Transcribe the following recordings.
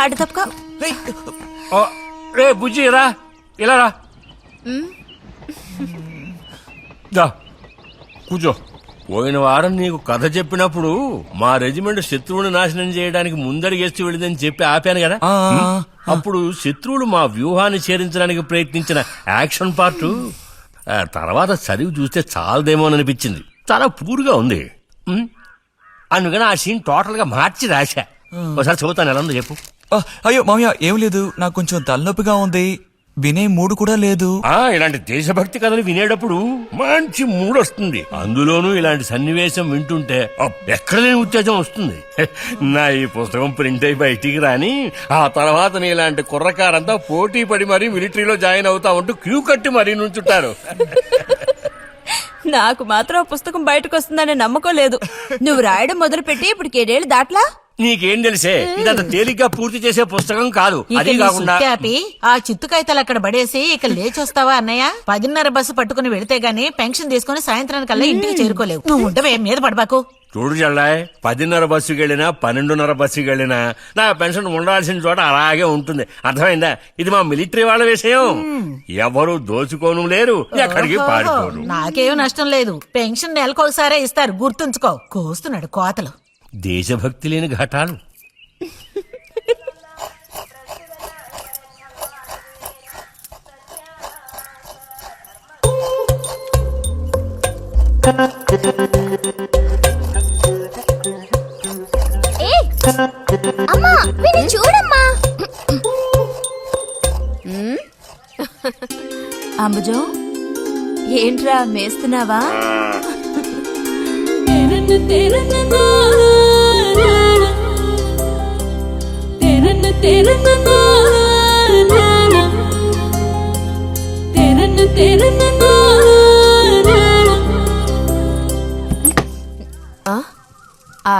అటు తప్పుకో. రే బుజ్జి రా. ఇలా రా. దా. కూర్చో. పోయిన వారం నీకు కథ చెప్పినప్పుడు మా రెజిమెంట్ శత్రువుని నాశనం చేయడానికి ముందడిగేస్తూ వెళ్ళిందని చెప్పి ఆపాను కదా? అప్పుడు శత్రువులు మా వ్యూహాన్ని చేరించడానికి ప్రయత్నించిన యాక్షన్ పార్ట్ తర్వాత చదివి చూస్తే చాలదేమో అని అనిపించింది చాలా పూర్గా ఉంది? అందుకని ఆ సీన్ టోటల్గా మార్చి రాశా. ఒకసారి చదువుతాను ఎలా ఉందో చెప్పు. ఆ, అయ్యో మామయ్య ఏం లేదు. నాకు కొంచెం తలనొప్పిగా ఉంది. వినే మూడు కూడా లేదు. ఆ ఇలాంటి దేశభక్తి కథలు వినేటప్పుడు మంచి మూడ్ వస్తుంది. అందులోనూ ఇలాంటి సన్నివేశం వింటుంటే అబ్బ్, ఎక్కడ లేని ఉత్తేజం వస్తుంది. హె, నా ఈ పుస్తకం ప్రింట్ అయి బయటికి రాని ఆ తర్వాత నీ ఇలాంటి కుర్రకారంతా పోటీ పడి మరీ మిలిటరీలో జాయిన్ అవుతా ఉంటూ క్యూ కట్టి మరీ నుంచుంటారు. నాకు మాత్రం ఆ పుస్తకం బయటకు వస్తుందనే నమ్మకం లేదు. నువ్వు రాయడం మొదలుపెట్టి ఇప్పుడు ఏడేళ్ళు దాట్లా? నీకేం తెలిసే? ఇదంత తేలిగ్గా పూర్తి చేసే పుస్తకం కాదు. అది కాకుండా ఆ చిత్తు కాగితాలు అక్కడ పడేసి ఇక లేచొస్తావా అన్నయ్య? పదిన్నర బస్సు పట్టుకుని వెళితే గానీ పెన్షన్ తీసుకుని సాయంత్రానికల్లా ఇంటికి చేరుకోలేవు. నువ్వు ఉండవే మీద పడబాకు? చూడు చెల్లాయ్ పదిన్నర బస్సుకి వెళ్ళినా పన్నెండున్నర బస్సుకి వెళ్ళినా నా పెన్షన్ ఉండాల్సిన చోట అలాగే ఉంటుంది. అర్థమైందా? ఇది మా మిలిటరీ వాళ్ళ విషయం. ఎవరు దోచుకోను లేరు ఎక్కడికి పారిపోరు నాకేం నష్టం లేదు. పెన్షన్ నెలకొకసారే ఇస్తారు. గుర్తుంచుకో. కోస్తున్నాడు కోతలు. దేశభక్తి లేని ఘటాలు. అమ్మా వీడిని చూడమ్మా. అంబుజం ఏంట్రా మేస్తున్నావా?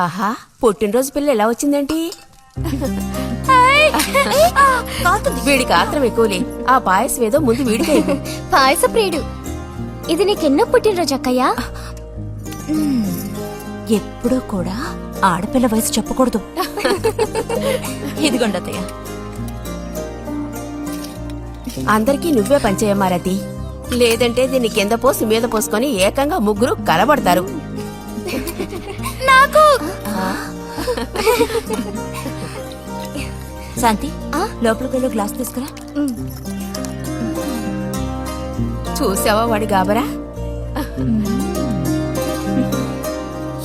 ఆహా పుట్టినరోజు పిల్ల ఎలా వచ్చిందేంటి? వీడికి ఆత్రం ఎక్కువలే. ఆ పాయసం ఏదో ముందు వీడికే. పాయస ప్రియుడు ఇది నీకెన్నో పుట్టినరోజు అక్కయ్యా? ఎప్పుడూ కూడా ఆడపిల్ల వయసు చెప్పకూడదు. ఇదిగోండి అత్తయ్య. అందరికీ నువ్వే పంచేయమ్మారతి లేదంటే దీన్ని కింద పోసి మీద పోసుకొని ఏకంగా ముగ్గురు కలబడతారు. శాంతి లోపలికి వెళ్ళి గ్లాస్ తీసుకురా. చూసావా వాడి గాబరా?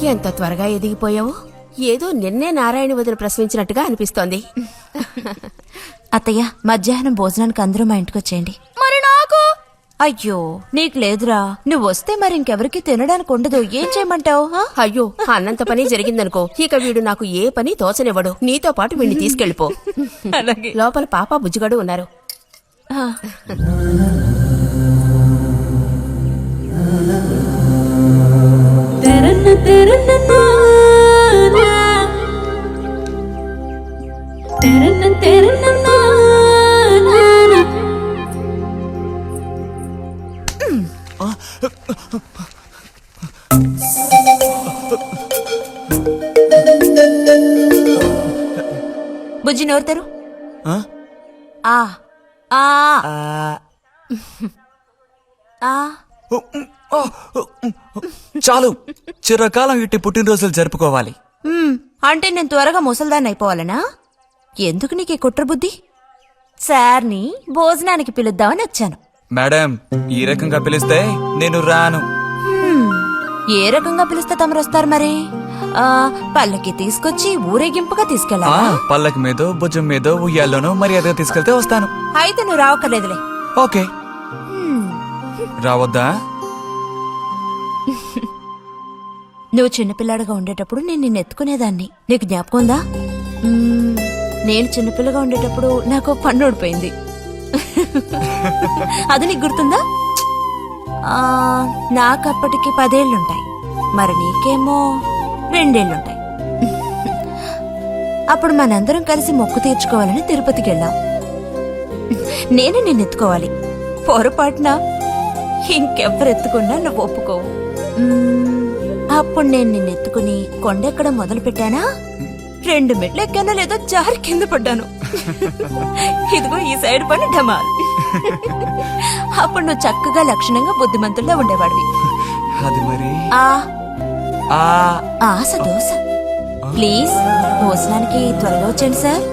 ఎంత త్వరగా ఎదిగిపోయావు? ఏదో నిన్నే నారాయణ వదిన ప్రశ్నించినట్టుగా అనిపిస్తోంది. అత్తయ్య మధ్యాహ్నం భోజనానికి అందరూ మా ఇంటికి వచ్చేయండి. నాకు అయ్యో నీకు లేదురా. నువ్వు వస్తే మరి ఇంకెవరికి తినడానికి ఉండదు. ఏం చేయమంటావు అయ్యో అన్నంత పని జరిగిందనుకో. ఇక వీడు నాకు ఏ పని తోచనివ్వడు. నీతో పాటు వీడిని తీసుకెళ్ళిపో. అలాగే. లోపల పాప బుజ్జిగాడు ఉన్నారు. బుజ్జి నోరుతారు ఆ? ఆ. చాలు. చిరకాలం ఇట్టి పుట్టినరోజులు జరుపుకోవాలి. అంటే నేను త్వరగా ముసల్దాన్ని అయిపోవాలనా? ఎందుకు నీకు ఈ కుట్ర బుద్ధి సార్ని భోజనానికి పిలుద్దామని వచ్చాను. మేడం ఈ రకంగా పిలిస్తే నేను రాను. ఏ రకంగా పిలిస్తే తమరు వస్తారు మరి? ఆ పల్లకి తీసుకొచ్చి ఊరేగింపుగా ఆ తీసుకెళ్ళాలా పల్లకి మీదో భుజం మీదో ఉయ్యాల్లోనో మర్యాదగా తీసుకెళ్తే వస్తాను. అయితే నువ్వు రావక్కర్లేదులే. ఓకే. రావద్దా? నువ్వు చిన్నపిల్లాడిగా ఉండేటప్పుడు నేను నిన్ను ఎత్తుకునేదాన్ని. నీకు జ్ఞాపకం ఉందా? మ్మ్, నేను చిన్నపిల్లగా ఉండేటప్పుడు నాకు పన్ను ఊడిపోయింది. అది నీకు గుర్తుందా? ఆ, నాకు అప్పటికి పదేళ్ళుంటాయి మరి నీకేమో రెండేళ్ళుంటాయి అప్పుడు మనందరం కలిసి మొక్కు తీర్చుకోవాలని తిరుపతికి వెళ్ళాం నేను నిన్ను ఎత్తుకోవాలి పొరపాటున ఇంకెవ్వరు ఎత్తుకున్నా నువ్వు ఒప్పుకోవు. అప్పుడు నేను నిన్ను ఎత్తుకుని కొండెక్కడం మొదలు పెట్టానా రెండు మెట్లు ఎక్కానో లేదో జారి కింద పడ్డాను. ఇదిగో ఈ సైడ్ పని ఢమాల్. అప్పుడు నువ్వు చక్కగా లక్షణంగా బుద్ధిమంతుల్లో ఉండేవాడివి. అది మరి? ఆ ఆ ఆశ దోశ. ప్లీజ్ భోజనానికి త్వరగా వచ్చేయండి సార్.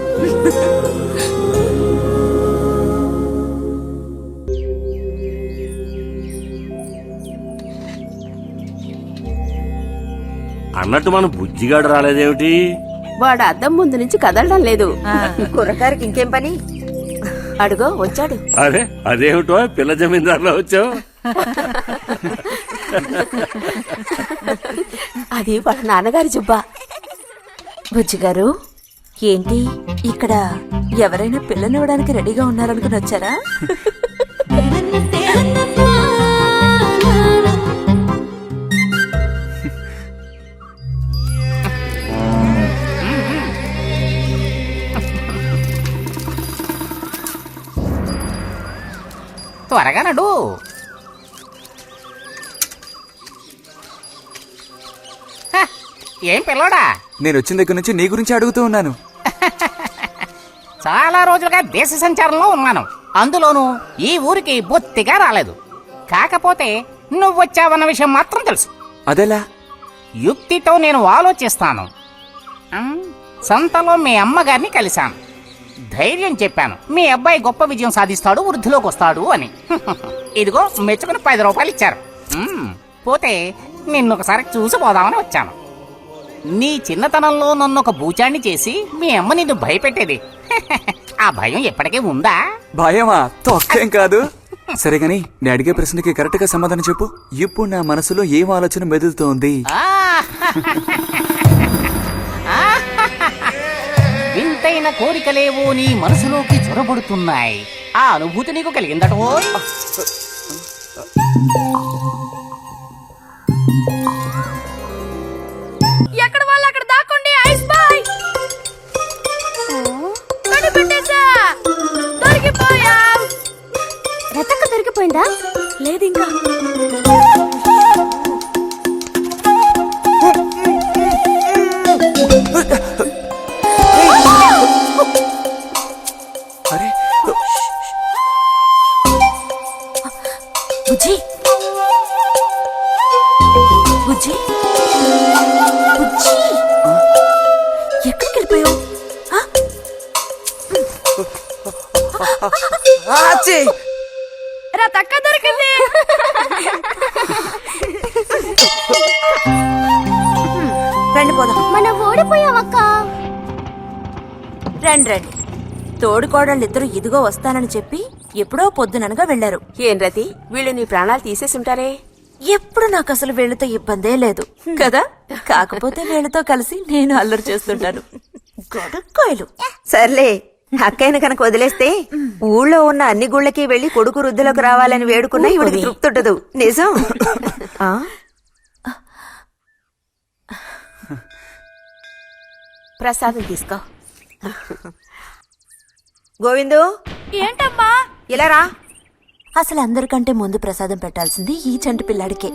అన్నట్టు మన బుజ్జిగాడు రాలేదేమిటి? వాడు అద్దం ముందు నుంచి కదలడం లేదు. కుర్రకారికి ఇంకేం పని? అడుగో వచ్చాడు. అరే అదేమిటో పిల్ల జమీందారులో వచ్చావు? అది వాళ్ళ నాన్నగారి జుబ్బా. బుజ్జిగారు ఏంటి? ఇక్కడ ఎవరైనా పిల్లనివ్వడానికి రెడీగా ఉన్నారనుకుని వచ్చారా? త్వరగా నడు. ఏం పిల్లోడా? నేను వచ్చిన దగ్గర నుంచి నీ గురించి అడుగుతూ ఉన్నాను. చాలా రోజులుగా దేశ సంచారంలో ఉన్నాను. అందులోనూ ఈ ఊరికి బొత్తిగా రాలేదు. కాకపోతే నువ్వు వచ్చావన్న విషయం మాత్రం తెలుసు. అదెలా? యుక్తితో నేను ఆలోచిస్తాను. ఉమ్, సంతలో మీ అమ్మగారిని కలిశాను. ధైర్యం చెప్పాను. మీ అబ్బాయి గొప్ప విజయం సాధిస్తాడు వృద్ధిలోకి వస్తాడు అని. ఇదిగో మెచ్చుకుని పది రూపాయలు ఇచ్చారు. ఉమ్, పోతే నిన్ను ఒకసారి చూసి పోదామని వచ్చాను. నీ చిన్నతనంలో నన్ను ఒక బూచాన్ని చేసి మీ అమ్మ నిన్ను భయపెట్టేది. ఆ భయం ఎప్పటికీ ఉందా? భయమా? తొక్కేం కాదు. సరే గాని నేను అడిగే ప్రశ్నకి కరెక్ట్గా సమాధానం చెప్పు. ఇప్పుడు నా మనసులో ఏం ఆలోచన మెదులుతోంది! వింతైన కోరికలేవో నీ మనసులోకి చొరబడుతున్నాయి. ఆ అనుభూతి నీకు కలిగిందటో దొరికిపోయిందా లేదు ఇంకా అరే. బుజ్జి. బుజ్జి. బుజ్జి. ఎక్కడికి వెళ్ళిపోయావు ఆ? ఆచి! రతక్క దొరికింది. రండి పోదాం. మనం ఓడిపోయావక్క. రండి రండి. తోడుకోడళ్ళు ఇద్దరు ఇదిగో వస్తానని చెప్పి ఎప్పుడో పొద్దుననగా వెళ్ళారు ఏం రతి? వీళ్ళు నీ ప్రాణాలు తీసేసి ఉంటారే? ఎప్పుడు నాకు అసలు వీళ్ళతో ఇబ్బందే లేదు. కదా? కాకపోతే వీళ్ళతో కలిసి నేను అల్లరి చేస్తుంటాను. గొడక్కాయలు. సర్లే. అక్కయ్యను కనుక వదిలేస్తే ఊళ్ళో ఉన్న అన్ని గుళ్ళకి వెళ్ళి కొడుకు వృద్ధిలోకి రావాలని వేడుకున్నా ఇవిడికి తృప్తి ఉండదు. నిజం? ఆ? ప్రసాదం తీసుకో. గోవిందు? ఏంటమ్మా? ఇలా రా. అసలు అందరికంటే ముందు ప్రసాదం పెట్టాల్సింది ఈ చంటి పిల్లాడికే.